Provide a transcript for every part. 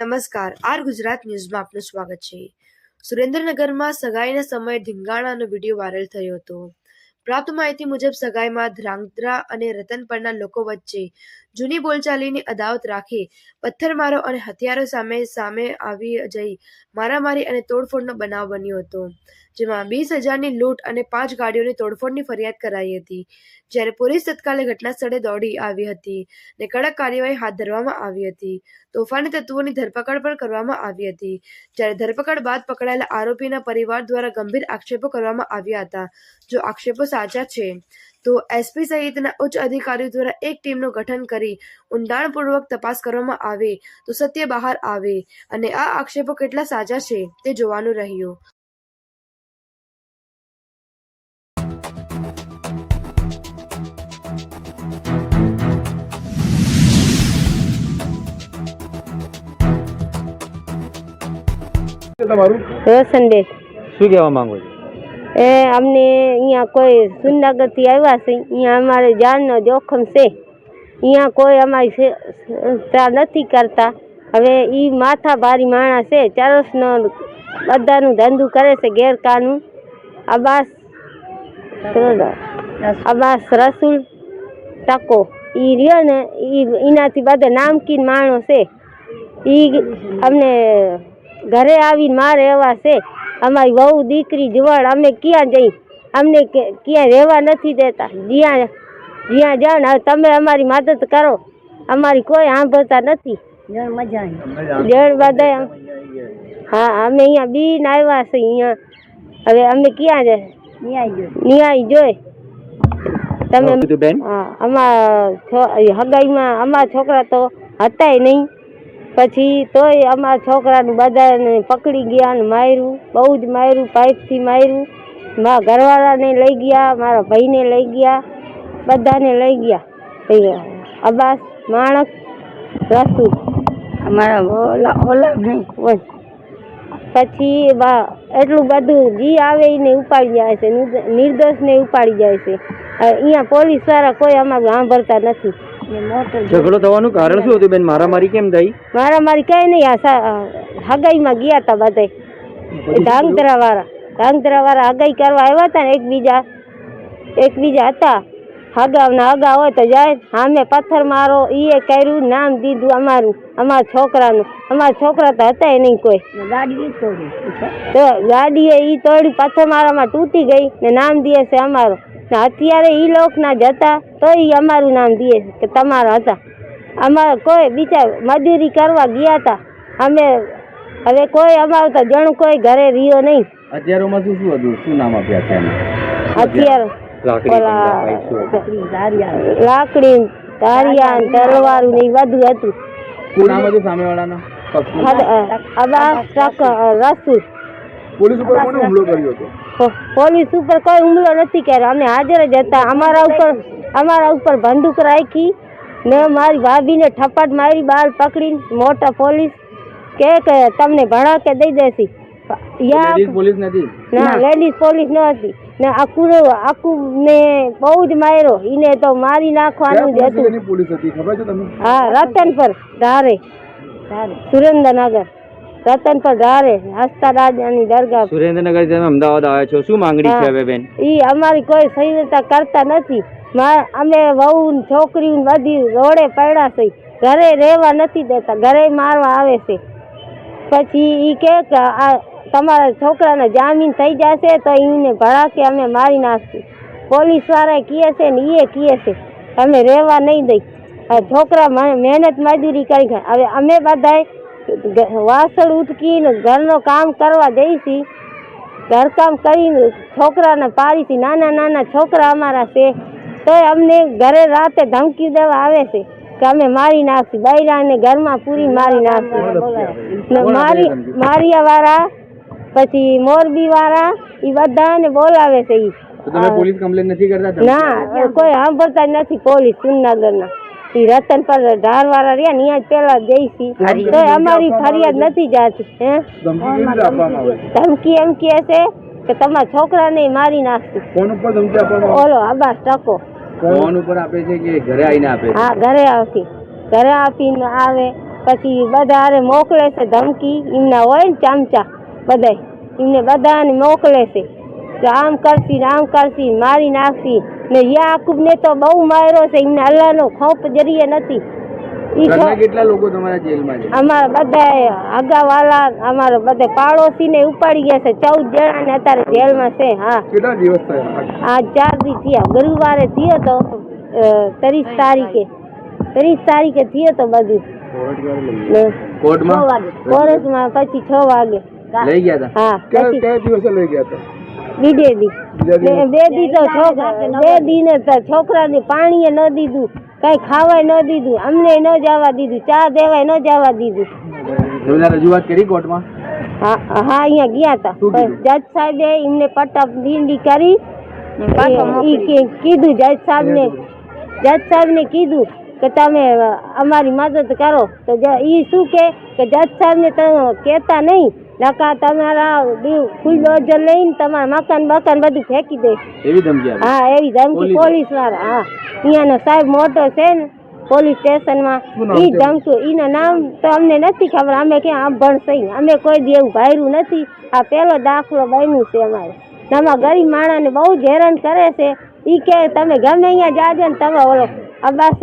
નમસ્કાર. આર ગુજરાત ન્યૂઝમાં આપનું સ્વાગત છે. સુરેન્દ્રનગરમાં સગાઈના સમયે ધીંગાણાનો વીડિયો વાયરલ થયો હતો. પ્રાપ્ત માહિતી મુજબ સગાઈમાં ધ્રાંગધ્રા અને રતનપરના લોકો વચ્ચે જૂની બોલચાલીની અદાવત રાખી પથ્થરમારો અને હથિયારો સામે સામે આવી જઈ મારામારી અને તોડફોડનો બનાવ બન્યો હતો, જેમાં વીસ હજારની લૂંટ અને પાંચ ગાડીઓની તોડફોડની ફરિયાદ કરાઈ હતી. જ્યારે પોલીસ તત્કાલે ઘટના સ્થળે દોડી આવી હતી ને કડક કાર્યવાહી હાથ ધરવામાં આવી હતી. તોફાની તત્વોની ધરપકડ પણ કરવામાં આવી હતી. જ્યારે ધરપકડ બાદ પકડાયેલા આરોપીના પરિવાર દ્વારા ગંભીર આક્ષેપો કરવામાં આવ્યા હતા. જો આક્ષેપો સાચા છે તો એસપી સહિતના ઉચ્ચ અધિકારીઓ દ્વારા એક ટીમનું ગઠન કરી ઊંડાણપૂર્વક તપાસ કરવામાં આવે તો સત્ય બહાર આવે અને આ આક્ષેપો કેટલા સાચા છે તે જોવાનું રહ્યું. તમારું? સંદેશ શું કહેવા માંગો છો? એ અમને અહીંયા કોઈ સુરનગરથી આવ્યા છે. અહીંયા અમારે જાનનો જોખમ છે. અહીંયા કોઈ અમારી નથી કરતા. હવે એ માથા ભારી માણસ છે. ચરસનો બધાનું ધંધું કરે છે ગેરકાનું અબાસ અબાસ રસુલ ટકો એ રહ્યો ને એ એનાથી બધા નામકીન માણસ છે. એ અમને ઘરે આવીને મારે એવા છે. અમારી વહુ દીકરી જુવાડ અમે ક્યાં જઈ? અમને ક્યાં રહેવા નથી દેતા. જ્યાં જ્યાં જાઓ ને તમે અમારી મદદ કરો. અમારી કોઈ સાંભળતા નથી. જણ બધા હા અમે અહીંયા બીન આવ્યા છે અહીંયા. હવે અમે ક્યાં જાય? ન્યાય જોઈ. તમે હા અમારા છો- હગાઈમાં અમારા છોકરા તો હતાય નહીં. પછી તોય અમારા છોકરાનું બધાને પકડી ગયા ને માર્યું બહુ જ માર્યું પાઇપથી માર્યું. મારા ઘરવાળાને લઈ ગયા મારા ભાઈને લઈ ગયા બધાને લઈ ગયા. અબાસ માણક રસૂલ. અમારા ઓલા ઓલા નહીં વંશ. પછી બા એટલું બધું જી આવે એને ઉપાડી જાય છે નિર્દોષને ઉપાડી જાય છે. અહીંયા પોલીસવાળા કોઈ અમારું સાંભળતા નથી. ઝઘડો થવાનું કારણ શું હતું બેન? મારામારી કેમ થઈ? મારા મારી કઈ નહીં આ હગાઈમાં ગયા હતા બધે. ધાંગધ્રા વાળા ધાંગધ્રા વાળા હગાઈ કરવા આવ્યા હતા ને એકબીજા એકબીજા હતા. હગાવના હગા હોય તો જાય. સામે પથ્થર મારો એ કર્યું નામ દીધું અમારું અમારા છોકરાનું. અમારા છોકરા તો હતા નહીં કોઈ. તો ગાડીએ એ તોડી પથ્થર મારામાં તૂટી ગઈ ને નામ દે છે અમારો. ને અત્યારે એ લોકના જતા તો એ અમારું નામ દે છે કે તમારા હતા. અમારે કોઈ બીજા મજૂરી કરવા ગયા હતા. અમે હવે કોઈ અમારું તો જણ કોઈ ઘરે રહ્યો નહીં. અત્યારે શું શું હતું? શું નામ આપ્યા છે અત્યારે. લાકડી તારિયા તલવારું ને બધું હતું. નામ હતું સામેવાળાનું? રસુલ. પોલીસ ઉપર કોને હુમલો કર્યો હતો? પોલીસ ઉપર કોઈ હુમલો નથી કર્યો. અમે હાજર જ હતા. અમારા ઉપર અમારા ઉપર બંદૂક રાખી ને મારી ભાભીને ઠપાટ મારી બહાર પકડી મોટા પોલીસ કે કે તમને ભણા કે દઈ દેસી યા પોલીસ નથી? ના લેડીઝ પોલીસ ન હતી. ને આખું આખું ને બહુ જ માર્યો. એને તો મારી નાખવાનું જ હતું. પોલીસ હતી? ખબર છે તમને? હા રતન પર ધારે. સુરેન્દ્રનગર. રતન પર ધારે. હસ્તા રાજાની દરગાહ. સુરેન્દ્રનગર તમે અમદાવાદ આવ્યા છો. શું માંગણી છે હવે બેન? ઈ અમારી કોઈ સહાયતા કરતા નથી. અમે વહુ છોકરી ને બધી રોડે પડ્યા છે. ઘરે રહેવા નથી દેતા. ઘરે મારવા આવે છે. પછી ઈ કે કે આ તમારા છોકરાને જામીન થઈ જશે તો એને ભરા કે અમે મારી નાખશું. પોલીસવાળા કહે છે ને એ કહે છે અમે રહેવા નહીં દઈ. આ છોકરા મહેનત મજૂરી કરી હવે અમે બધાએ વાસણ ઉટકીને ઘરનો કામ કરવા જઈશી. ઘરકામ કરીને છોકરાને પાડીશી. નાના નાના છોકરા અમારા છે. તોય અમને ઘરે રાતે ધમકી દેવા આવે છે કે અમે મારી નાખશું. બૈરાને ઘરમાં પૂરી મારી નાખશું. મારી મારિયા વાળા પછી મોરબી વાળા એ બધાને બોલાવે છે ઈ. તો તમે પોલીસ કમ્પ્લેન નથી કરતા ના કોઈ સાંભળતા જ નથી પોલીસ સુરનગરના ઈ રતન પર ઢાર વાળા રહ્યા ને અહીંયા પેલા પેલા જઈશી તો અમારી ફરિયાદ નથી જાતી હે? ધમકી છે? એમ કહે છે કે તમારા છોકરાને મારી નાખશે. ફોન ઉપર ધમકી આપવામાં ઓલો આબા ટકો. છે? ફોન ઉપર આપે છે કે ઘરે આવીને આપે હા ઘરે આવતી ઘરે આપીને આવે પછી બધા હારે મોકલે છે ધમકી એમના હોય ને ચામચા. બધાય. એમને બધાને મોકલે છે. કે આમ કરશી ને આમ કરશી મારી નાખશી ને યાકુબને તો બહુ માર્યો છે. એમને અલ્લાહનો ખોફ જરીએ નથી. ઈ ઘરના ખો- કેટલા લોકો તમારા જેલમાં છે? અમારા બધા હગાવાલા અમારા બધા પાડોશીને ઉપાડી ગયા છે. ચૌદ જણા ને અત્યારે જેલમાં છે હા. કેટલા દિવસ થયા? આ ચાર દિવસ થયા. ગુરુવારે થયો તો ત્રીસ તારીખે. ત્રીસ તારીખે થયો તો બધું. કોર્ટમાં? કોર્ટમાં પછી છ વાગે. લઈ ગયા હતા હા કયા દિવસે લઈ ગયા હતા બીજે દી બીજા બે બે દી તો છોકરા બે દી ને છોકરાને પાણીએ ન દીધું કઈ ખાવાય ન દીધું અમને ન જવા દીધું ચા દેવાય ન જવા દીધું. તમે રજૂઆત કરી કોર્ટમાં? હા હા અહીંયા ગયા હતા કીધું? જજ સાહેબે એમને પટ્ટા ભીંડી કરી ઈ કે- કીધું જજ સાહેબને જજ સાહેબને કીધું કે તમે અમારી મદદ કરો. તો એ ઈ શું કે કે જજ સાહેબને તમે કહેતા નહીં નકા તમારા બુલડોઝર લઈને તમારા મકાન બકાન બધું ફેંકી દે. એવી ધમકી હા એવી ધમકી. પોલીસ? વાળા હા. અહીંયાનો સાહેબ મોટો છે ને પોલીસ સ્ટેશનમાં. એ? ધમકી નામ તો અમને નથી ખબર. અમે ક્યાં આંભણ સહી. અમે કોઈ દી એવું ભાયરું નથી. આ પેલો દાખલો બન્યું છે અમારે. તમારા ગરીબ માણસને બહુ જ હેરાન કરે છે. ઈ કે તમે ગમે અહીંયા જાજો ને તમે ઓલો અબ્બાસ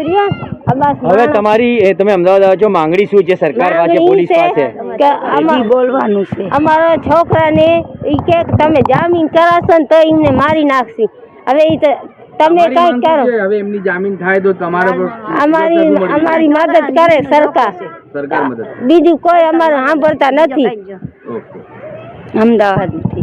અબ્બાસ હવે તમારી તમે અમદાવાદ આવ્યા છો માંગણી શું છે? સરકાર પાસે પોલીસ પાસે? કે અમા- બોલવાનું છે. અમારા છોકરાને ઈ કે તમે જામીન કરાશો ને તો એમને મારી નાખશી. હવે ઈ તો તમે કઈ કરો. હવે એમની જામીન થાય તો તમારો અમારી અમારી મદદ કરે સરકાર. સરકાર મદદ બીજું કોઈ અમારું સાંભળતા નથી. અમદાવાદ અમદાવાદથી.